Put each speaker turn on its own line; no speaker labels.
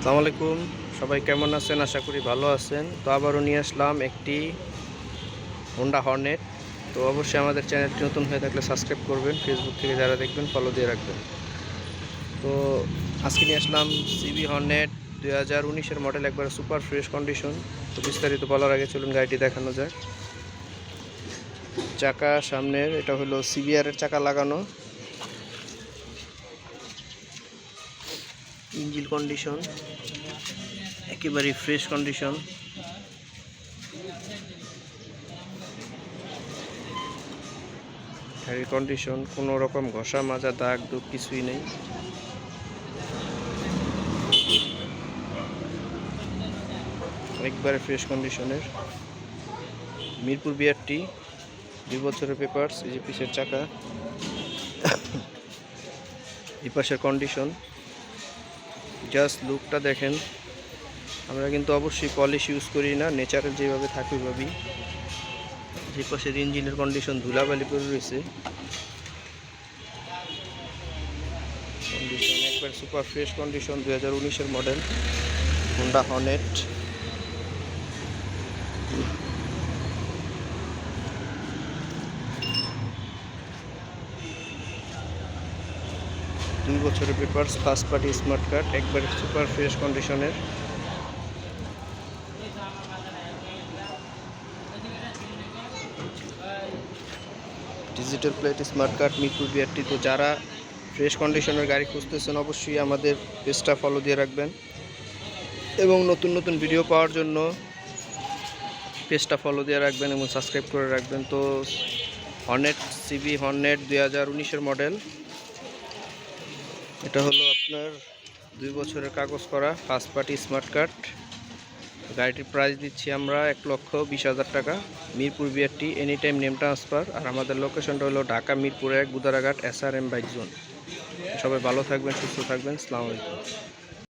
আসসালামু আলাইকুম। সবাই কেমন আছেন? আশা করি ভালো আছেন। তো আবারও নিয়ে আসলাম একটি হোন্ডা হর্নেট তো অবশ্যই আমাদের চ্যানেলটি নতুন হয়ে থাকলে সাবস্ক্রাইব করবেন। ফেসবুক থেকে যারা দেখবেন ফলো দিয়ে রাখবেন। তো আজকে নিয়ে আসলাম সিবি হর্নেট দুই হাজার উনিশের মডেল একবার সুপার ফ্রেশ কন্ডিশন তো বিস্তারিত বলার আগে চলুন গাড়িটি দেখানো যাক। চাকা সামনের, এটা হলো সিবিআরের চাকা লাগানো। ইঞ্জিল কন্ডিশন একেবারে ফ্রেশ কন্ডিশন। গাড়ির কন্ডিশন, কোনো রকম ঘষা, মাজা, দাগ, দুগ কিছুই নেই। একবারে ফ্রেশ কন্ডিশনের। মিরপুর বিআরটি, দুই বছরের পেপারস, এই যে পিসের চাকা। এই পাশের কন্ডিশন। জাস্ট লুকটা দেখেন, আমরা কিন্তু অবশ্যই পলিশ ইউজ করি না নেচারাল যেভাবে থাকে ওইভাবেই যে পাশের ইঞ্জিনের কন্ডিশন ধুলাবালি করে রয়েছে। কন্ডিশন একবার সুপার ফ্রেশ কন্ডিশন দু হাজার উনিশের মডেল হোন্ডা হনেট দুই বছরের papers, first party smart card, একবারে সুপার ফ্রেশ কন্ডিশনের। Digital plate, smart card, Mirpur BRT. তো যারা ফ্রেশ কন্ডিশনের গাড়ি খুঁজতেছেন, অবশ্যই আমাদের পেজটা ফলো দিয়ে রাখবেন। এবং নতুন নতুন ভিডিও পাওয়ার জন্য পেজটা ফলো দিয়ে রাখবেন এবং সাবস্ক্রাইব করে রাখবেন। তো হর্নেট সিবি হর্নেট দুই হাজার উনিশের মডেল এটা হলো আপনার দুই বছরের কাগজ করা ফার্স্ট পার্টি স্মার্ট কার্ড গাড়িটির প্রাইস দিচ্ছি আমরা এক লক্ষ বিশ হাজার টাকা। Mirpur BRT any time name transfer আর আমাদের লোকেশনটা হলো ঢাকা মিরপুর এক বুদারাঘাট S R M bike zone সবাই ভালো থাকবেন, সুস্থ থাকবেন। আলাইকুম।